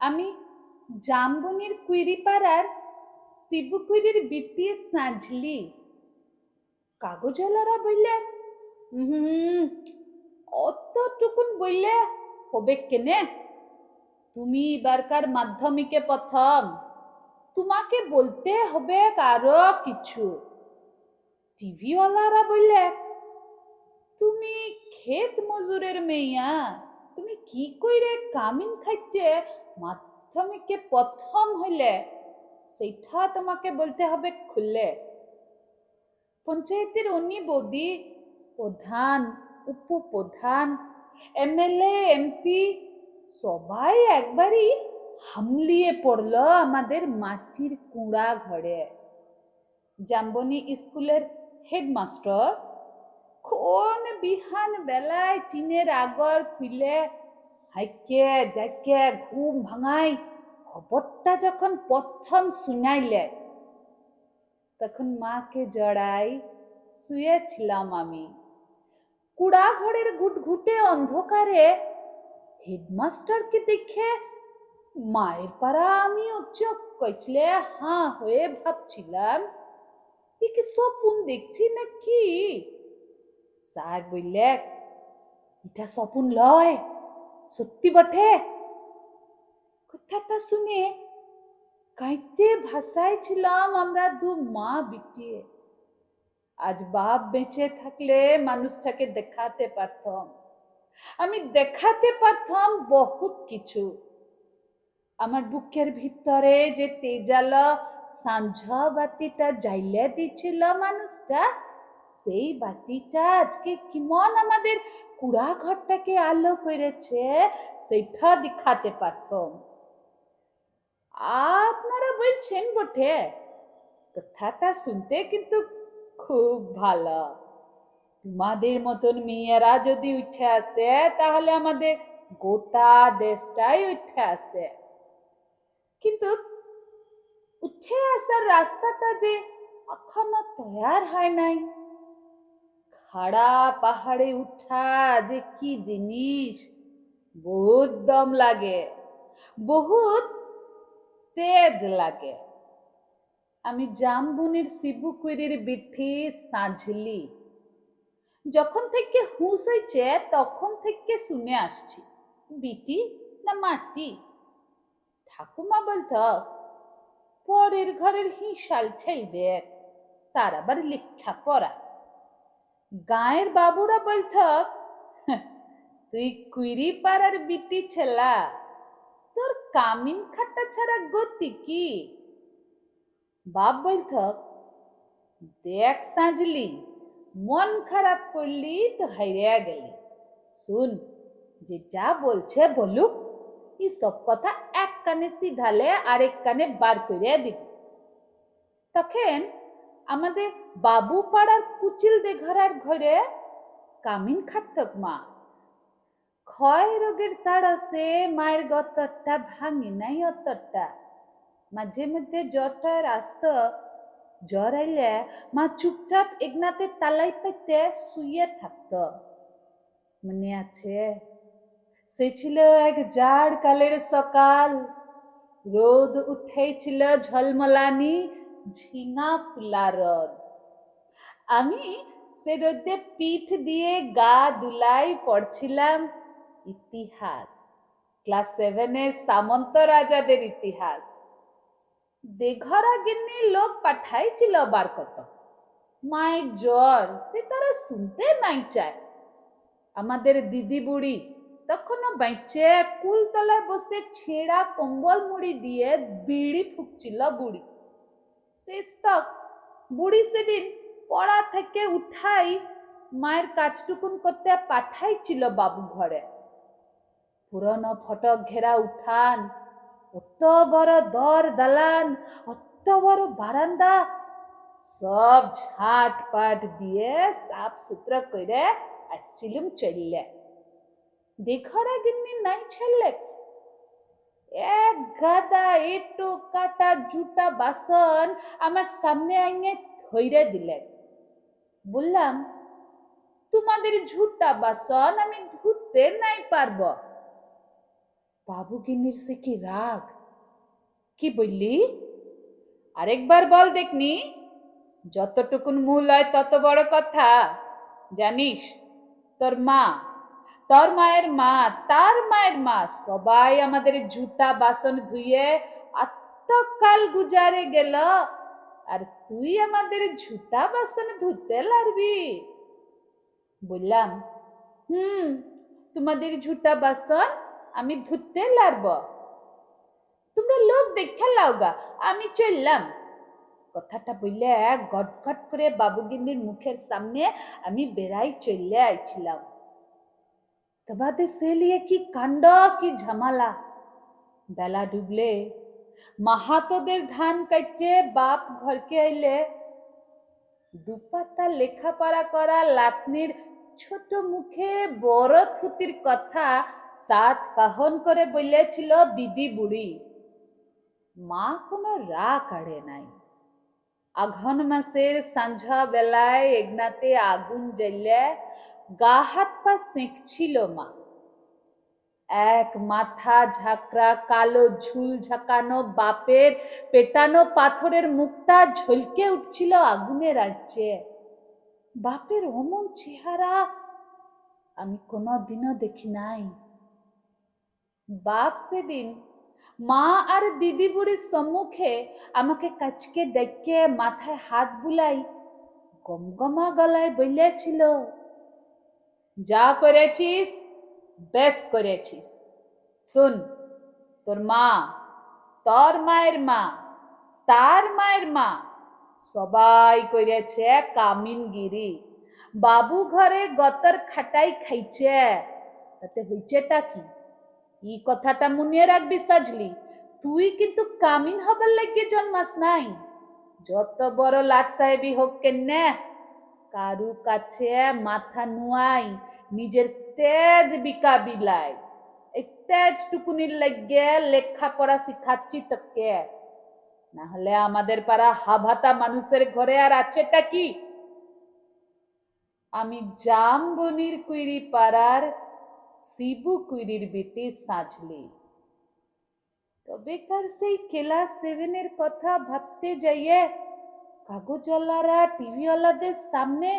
আমি জামবনির কুইরিপাড়ার শিবু কুইরির বিটিয়ে সাঁঝলি কাগজওয়ালারা বললেন হুম অতটুকুন বললে হবে কেনে? তুমি এবারকার মাধ্যমিকে প্রথম। তোমাকে বলতে হবে কারও কিছু। টিভিওয়ালারা বললে, তুমি ক্ষেত মজুরের মেয়া তুমি কি কইরে কামিন খাইতে মাধ্যমিকে প্রথম হইলে সেইটা তোমাকে বলতে হবে খুলে। পঞ্চায়েতের অন্য বৌদি প্রধান, উপপ্রধান, এমএলএ, এমপি সবাই একবারই হামলিয়ে পড়ল আমাদের মাটির কুড়া ঘরে। জাম্বনি স্কুলের হেডমাস্টার, কোন বিহান বেলায় টিনের আগর খুলে হাইকে দেখে ঘুম ভাঙাই, খবরটা যখন প্রথম শুনাইলে, তখন মাকে জড়াই শুয়েছিলাম আমি। কুড়া ঘরের ঘুটঘুটে অন্ধকারে হেডমাস্টারকে দেখে মায়ের পাড়া আমিও চোখ কচলে হাঁ হয়ে ভাবছিলাম কি স্বপ্ন দেখছি নাকি? স্যার বললে, এটা স্বপ্ন লয়। সত্যি বটে? কথাটা শুনে কাইতে ভাষায় ছিলাম আমরা দু মা বিটিয়ে। আজ বাপ বেঁচে থাকলে মানুষটাকে দেখাতে পারতাম। আমি দেখাতে পারতাম বহুত কিছু। আমার বুকের ভিতরে যে তেজাল সাঁঝ বাতিটা জ্বাইলে দিছিল মানুষটা, সেই বাতিটা আজকে কিমন আমাদের কুড়া ঘরটাকে আলো করেছে, সেটা দেখাতে পারতাম। আপনারা বলছেন বটে, কথাটা শুনতে কিন্তু খুব ভালো। তোমাদের মতন মেয়েরা যদি উঠে আসে, তাহলে আমাদের গোটা দেশটাই উঠে আসে। কিন্তু উঠে আসার রাস্তাটা যে এখনও তৈয়ার হয় নাই। খাড়া পাহাড়ে উঠা যে কি জিনিস? বহুত দম লাগে, বহুত তেজ লাগে। আমি জামবুনির শিবু কুইরির বিঠি সাঁঝলি। যখন থেকে হুঁশ হয়েছে তখন থেকে শুনে আসছি, বিটি না মাটি? ঠাকুমা বলত, পরের ঘরের হিসাল ঠেলবে তার আবার লেখা পড়া। গায়ের বাবুরা বলত তুই কুইরি পাড়ার বিটি ছেলা। তোর কামিন খাট্টা ছাড়া গতি কি? বাপ বলত দেখ সাজলি, মন খারাপ করলি তো হাইরিয়া গেলি। শুন, যে যা বলছে বলুক, এই সব কথা এক কানে সিধালে আরেক কানে বার করে দিবি। তখন আমাদের বাবু পাড়ার কুচিল দেঘরার ঘরে কামিন খাটতক মা। ক্ষয় রোগের তাড়সে মায়ের গতরটা ভাঙি নাই অতরটা। মাঝে মধ্যে জ্বরটার আসত, জ্বর আইলে মা চুপচাপ এগনাতে তালাই পাইতে শুয়ে থাকত। মনে আছে, সে ছিল এক জাড় কালের সকাল। রোদ উঠেছিল ঝলমলানি ঝিঙা ফুলা রদ। আমি সে রোদে পিঠ দিয়ে গা দুলাই পড়ছিলাম ইতিহাস। ক্লাস সেভেনের সামন্ত রাজাদের ইতিহাস। দেঘরা গিন্নি লোক পাঠাইছিল বার কত মায়ের জ্বর সে তারা শুনতে নাই চায়। আমাদের দিদি বুড়ি তখনও বাইচে কুলতলায় বসে ছেঁড়া কম্বল মুড়ি দিয়ে বিড়ি ফুকছিল বুড়ি। বুড়ি সেদিন পড়া থেকে উঠাই মায়ের কাজটুকুন করতে পাঠাইছিল বাবু ঘরে। পুরনো ফটক ঘেরা উঠান, অত বড় দর দালান, অত বড় বারান্দা, সব ঝাট পাট দিয়ে সাফ সুতরা করে আসছিলুম চললে দেখরা গিন্নি নাই ছাড়লে এক গাদা এটো কাটা জুটা বাসন আমার সামনে আইনে ধইরে দিলেন। বললাম, তোমাদের ঝুটা বাসন আমি ধুতে নাই পারব। বাবুগিন্নির সে কি রাগ? কি বললি? আরেকবার বল দেখনি, যতটুকুন মূল হয় তত বড় কথা। জানিস, তোর মা তোর মায়ের মা, তার মায়ের মা, সবাই আমাদের জুতা বাসন ধুয়ে আত্মকাল গুজারে গেল, আর তুই আমাদের জুতা বাসন ধুতে লারবি? বললাম, হুম, তোমাদের ঝুটা বাসন আমি ধুতে লারব। তোমরা লোক দেখে লাওগা আমি চললাম। কথাটা বললে গট গটগট করে বাবুগিন্নির মুখের সামনে আমি বেড়াই চলে আইছিলাম। তবাদে সে লিয়ে কি কাণ্ড কি ঝামালা বেলা ডুবলে মাহাতোদের ধান কাটতে বাপ ঘরকে আইলে দুপাতা লেখাপড়া করা লাতনির ছোট মুখে বড় থুতির কথা সাত কাহন করে বলেছিল দিদি বুড়ি মা কোনো রা কাড়ে নাই আঘন মাসের সাঁঝা বেলায় এগনাতে আগুন জ্বললে গা হাত পা সেঁকছিল মা। এক মাথা ঝাঁকড়া, কালো ঝুল ঝাঁকানো, বাপের পেটানো পাথরের মুখটা ঝলকে উঠছিল আগুনের রাজ্যে বাপের অমন চেহারা আমি কোনোদিনও দেখি নাই। বাপ সেদিন মা আর দিদি বুড়ির সম্মুখে আমাকে কাচকে ডেকে মাথায় হাত বুলাই গমগমা গলায় বলেছিল যা করেছিস বেশ করেছিস। শুন, তোর মা, তোর মায়ের মা, তার মায়ের মা, সবাই করেছে কামিনগিরি। বাবু ঘরে গতর খাটাই খাইছে। তাতে হইছেটা কি? ই কথাটা মনে রাখবি সাজলি। তুই কিন্তু কামিন হবার লাগিয়ে জন্মাস নাই। যত বড় লাট সাহেবই হোক কেনে কারু কাছে মাথা নুয়াই, নিজের তেজ বিকা বিলাই এই তেজ টুকুনির লেখা লেখাপড়া শিখাচ্ছি তোকে। না হলে আমাদের পাড়া হাভাতা মানুষের ঘরে আর আছেটা কি? আমি জামবনির কুইরি পাড়ার শিবু কুইরির বেটি সাজলি। তবে তবেকার সেই ক্লাস সেভেনের কথা ভাবতে যাইয়ে কাগজওয়ালারা টিভিওয়ালাদের সামনে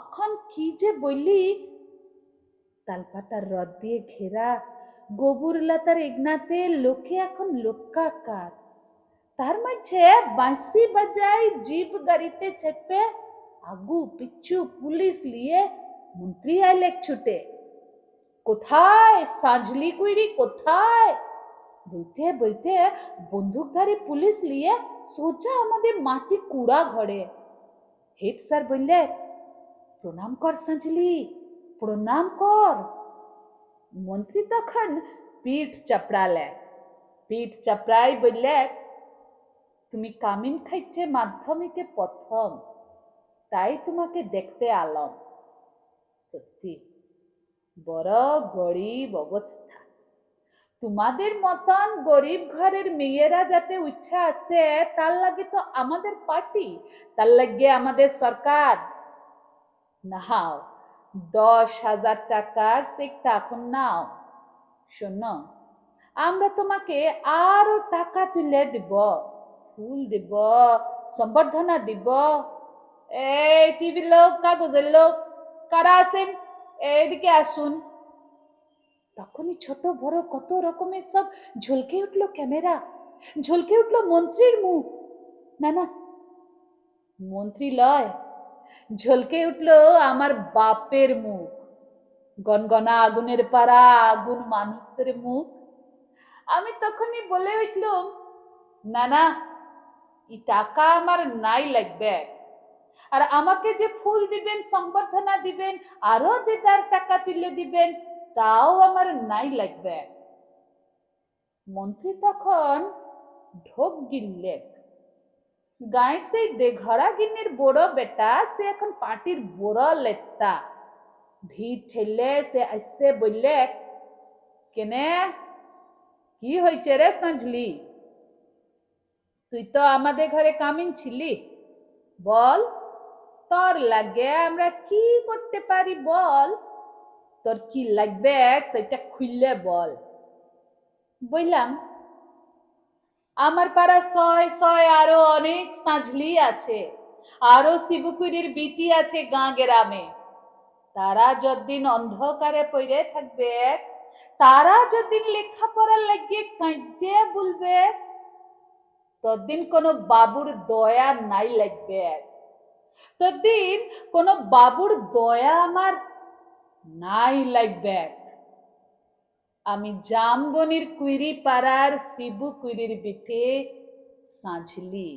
এখন কি যে বললি তালপাতার রদ দিয়ে ঘেরা গোবর লতার এগনাতে লোকে এখন লোকাকার। তার মাঝে বাঁশি বাজাই জিপ গাড়িতে চেপে আগু পিছু পুলিশ নিয়ে মন্ত্রী আইলে ছুটে। কোথায়? সাজলি কুইরি কোথায়? বলতে বলতে বন্দুকধারী পুলিশ নিয়ে সোজা আমাদের মাটি কুড়া ঘরে হেড স্যার বললে প্রণাম কর সাঁজলি প্রণাম কর মন্ত্রী তখন পিঠ চাপড়ালে পিঠ চাপড়াই বললে তুমি কামিন খাইছে মাধ্যমিকে প্রথম তাই তোমাকে দেখতে আলম সত্যি বড় গরিব অবস্থা তোমাদের মতন গরিব ঘরের মেয়েরা যাতে উঠে আসে, তার লাগে তো আমাদের পার্টি তার লাগে আমাদের সরকার। নাও দশ হাজার টাকার সেটা এখন নাও। শোনো, আমরা তোমাকে আরও টাকা তুলে দিব, ফুল দিব, সম্বর্ধনা দিব। এই টিভির লোক, কাগজের লোক, কারা আছেন? এইদিকে আসুন। তখনই ছোট বড় কত রকমের সব ঝলকে উঠল ক্যামেরা, ঝলকে উঠল মন্ত্রীর মুখ। না না মন্ত্রী লয়, ঝলকে উঠল আমার বাপের মুখ। গনগনা আগুনের পাড়া, আগুন মানুষের মুখ। আমি তখনই বলে উঠলাম না না এই টাকা আমার নাই লাগবে। আর আমাকে যে ফুল দিবেন সংবর্ধনা দিবেন, আরও দিদার টাকা তুলে দিবেন তাও আমার নাই লাগবে। মন্ত্রী তখন ঢোক গিললে গাঁয়ের সেই দেঘরা গিন্নির বড় বেটা, সে এখন পার্টির বড় লেত্তা ভিড় ঠেললে সে আসছে বললে কেনে, কি হয়েছে রে সাঁঝলি তুই তো আমাদের ঘরে কামিন ছিলি। বল, তোর লাগে আমরা কি করতে পারি বল? তোর কি লাগবে? সেটা খুললে বল। বললাম, আমার পাড়া ছয় ছয় আরও অনেক সাঁঝলি আছে। আরও শিবকুড়ির বিটি আছে গাঁ গ্রামে। তারা যদিন অন্ধকারে পড়ে থাকবে, তারা যদিন লেখাপড়ার লাগিয়ে কাঁদতে বলবে তদিন কোনো বাবুর দয়া নাই লাগবে। তদিন কোনো বাবুর দয়া আমার নাই লাইক ব্যাক আমি জামবনির কুইরি পাড়ার শিবু কুইরির পিঠে সাঁঝলি।